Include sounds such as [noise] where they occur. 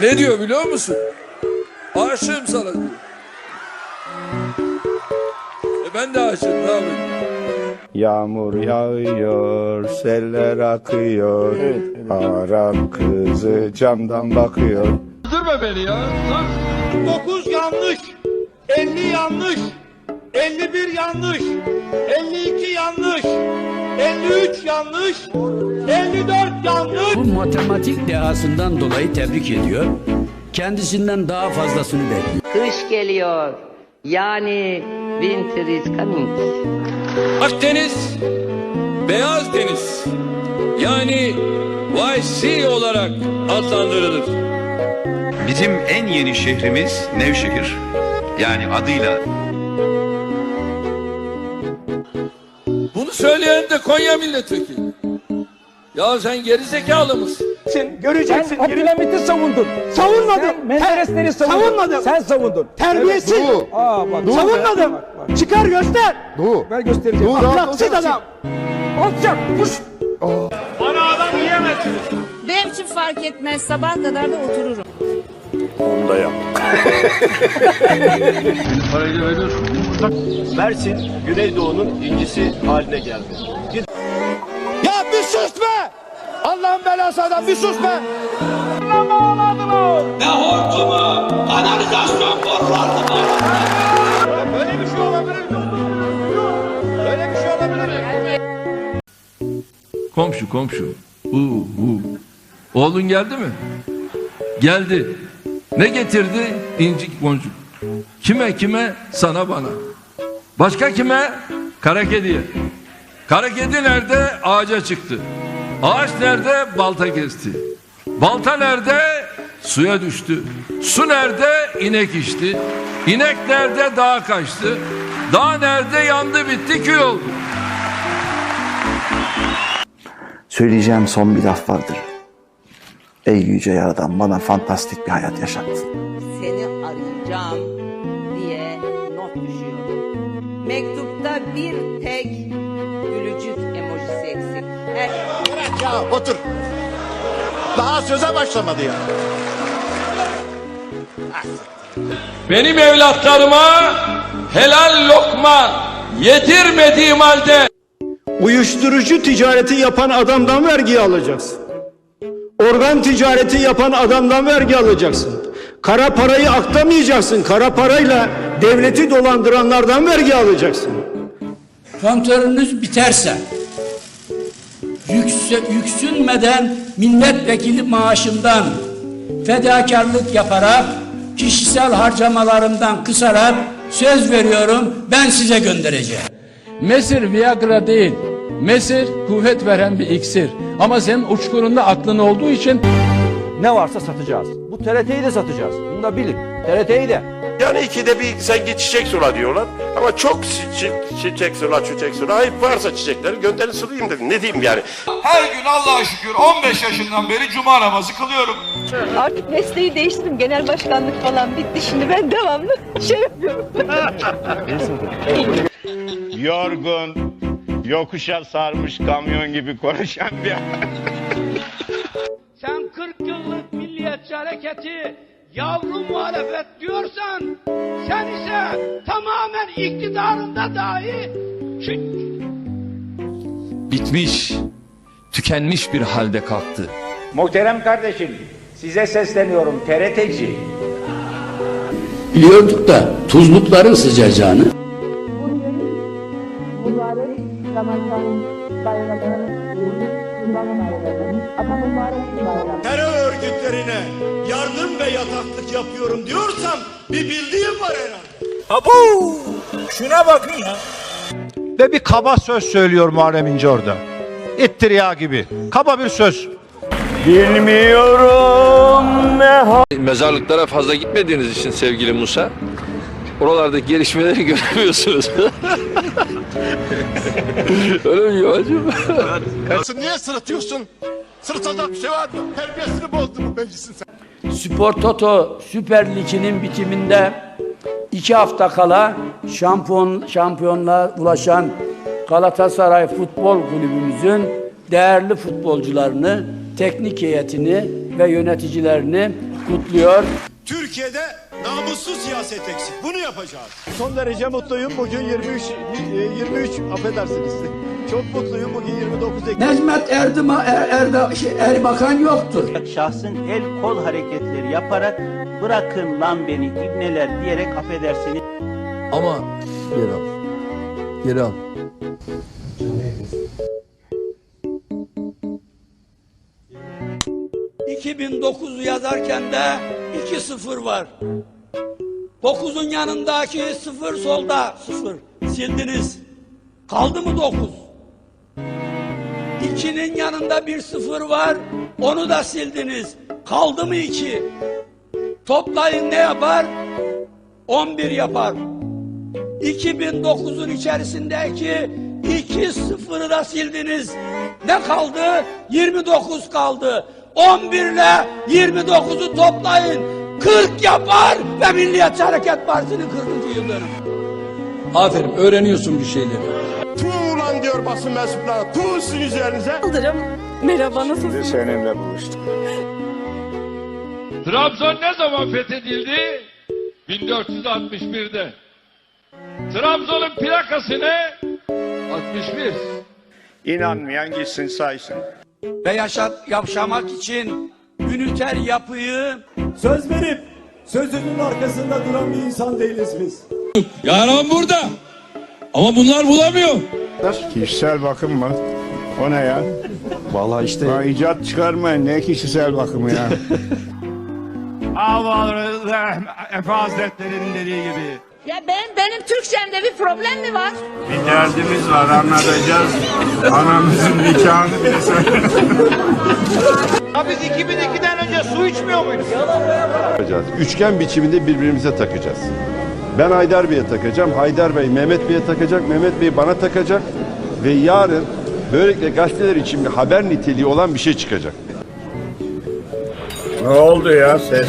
Ne diyor biliyor musun? Aşığım sana diyor. E ben de aşığım ne yapayım? Yağmur yağıyor, seller akıyor. Arap kızı camdan bakıyor. Durma beni ya. Dur. 9 yanlış, 50 yanlış, 51 yanlış, 52 yanlış, 53 yanlış, 54 yanlış. Bu matematik dehasından dolayı tebrik ediyor. Kendisinden daha fazlasını bekliyor. Kış geliyor. Yani winter is coming. Akdeniz, Beyaz Deniz yani YC olarak adlandırılır. Bizim en yeni şehrimiz Nevşehir. Yani adıyla söyleyen de Konya milletvekili. Ya sen gerizekalı mısın? Göreceksin. Abdülhamit'i savundun. Savunmadım. Sen Menderesleri savundun. Savunmadım. Sen savundun. Terbiyesiz. Evet, Aa bak. Savunmadım. Bak, bak. Çıkar göster. Ben göstereceğim. Ahlaksız adam. Alçak. Kuş. Benim için fark etmez. Sabah kadar da otururum. Mersin Güneydoğu'nun incisi haline geldi. Ya bir sus be. Allah'ın belası adam bir sus be. Böyle bir şey olabilir mi? Böyle bir şey olabilir mi? Komşu komşu. Uu, uu. Oğlun geldi mi? Geldi. Ne getirdi? İncik boncuk. Kime kime? Sana bana. Başka kime? Kara kediye. Kara kedi nerede? Ağaca çıktı. Ağaç nerede? Balta kesti. Balta nerede? Suya düştü. Su nerede? İnek içti. İnek nerede? Dağa kaçtı. Dağ nerede? Yandı bitti köy oldu. Söyleyeceğim son bir laf vardır. Ey yüce yaradan bana fantastik bir hayat yaşattın. Seni arayacağım diye not düşüyor. Mektupta bir tek gülücük emojisi eksik. Her... Ya otur. Daha söze başlamadı ya. Benim evlatlarıma helal lokma yedirmediğim halde Uyuşturucu ticareti yapan adamdan vergi alacaksın. Organ ticareti yapan adamdan vergi alacaksın. Kara parayı aklamayacaksın. Kara parayla devleti dolandıranlardan vergi alacaksın. Kontörünüz biterse yükse, yüksünmeden milletvekili maaşımdan fedakarlık yaparak kişisel harcamalarımdan kısarak söz veriyorum ben size göndereceğim. Mesir Viagra değil. Mesir kuvvet veren bir iksir. Ama senin uçkurunda aklın olduğu için Ne varsa satacağız. Bu TRT'yi de satacağız. Bunu da bilin. TRT'yi de. Yani ikide bir sen git çiçek sula diyorlar. Ama çok çi- çiçek sula çiçek sula. Ayıp varsa çiçekleri gönderin sulayayım dedim. Ne diyeyim yani. her gün Allah'a şükür 15 yaşından beri cuma namazı kılıyorum. Artık mesleği değiştirdim. Genel başkanlık falan bitti. Şimdi ben devamlı şey yapıyorum. [laughs] Yorgun, yokuşa sarmış kamyon gibi konuşan bir Sen 40 yıllık milliyetçi hareketi yavru muhalefet diyorsan sen ise tamamen iktidarında dahi bitmiş, tükenmiş bir halde kalktı. Muhterem kardeşim size sesleniyorum TRT'ci. Biliyorduk da tuzlukların sıcacağını Mübarek Ramazan bayramı, Kurban bayramı, ama mübarek bayram. terör örgütlerine yardım ve yataklık yapıyorum diyorsam bir bildiğim var herhalde. Şuna bakın ya. Ve bir kaba söz söylüyor Muharrem İnce orada. İttir ya gibi. Kaba bir söz. Bilmiyorum ne Mezarlıklara fazla gitmediğiniz için sevgili Musa oralardaki gelişmeleri [laughs] göremiyorsunuz. [laughs] Öyle mi Yuvacığım? Niye sırıtıyorsun? Sırıtacak bir şey var mı? Terbiyesini bozdu bu meclisin sen. Spor Toto Süper Ligi'nin bitiminde iki hafta kala şampiyon şampiyonluğa ulaşan Galatasaray Futbol Kulübümüzün değerli futbolcularını, teknik heyetini ve yöneticilerini kutluyor. Türkiye'de namussuz siyaset eksik. Bunu yapacağız. Son derece mutluyum. Bugün 23 23 affedersiniz. [laughs] Çok mutluyum. Bugün 29 Ekim. Necmet Erdima, er, Erda, şey, Erbakan yoktur. şahsın el kol hareketleri yaparak bırakın lan beni ibneler diyerek affedersiniz Ama geri al. Geri al. ...2009'u yazarken de 2-0 var. 9'un yanındaki 0 solda 0. Sildiniz. Kaldı mı 9? 2'nin yanında bir 0 var. Onu da sildiniz. Kaldı mı 2? Toplayın ne yapar? 11 yapar. 2009'un içerisindeki 2 sıfırı da sildiniz. Ne kaldı? 29 kaldı. 11 ile 29'u toplayın. 40 yapar ve Milliyetçi Hareket Partisi'nin 40. yıl dönümü. Aferin öğreniyorsun bir şeyleri. Tuğ lan diyor basın mensupları. Tuğ sizin üzerinize. Yıldırım. Merhaba nasılsınız? Seninle buluştuk. Trabzon ne zaman fethedildi? 1461'de. Trabzon'un plakası ne? 61. İnanmayan gitsin saysın. Ve yaşat, yaşamak için üniter yapıyı Söz verip sözünün arkasında duran bir insan değiliz biz. Yaran burada. Ama bunlar bulamıyor. Kişisel bakım mı? O ne ya? Vallahi işte. Ya icat çıkarmayın. Ne kişisel bakımı ya? Allah Efe Hazretleri'nin dediği gibi. Ya ben benim Türkçemde bir problem mi var? Bir derdimiz var anlatacağız. Anamızın nikahını bile Biz 2002'den önce su içmiyor muyduk? Üçgen biçiminde birbirimize takacağız. Ben Haydar Bey'e takacağım. Haydar Bey Mehmet Bey'e takacak. Mehmet Bey bana takacak. Ve yarın böylelikle gazeteler için bir haber niteliği olan bir şey çıkacak. Ne oldu ya ses?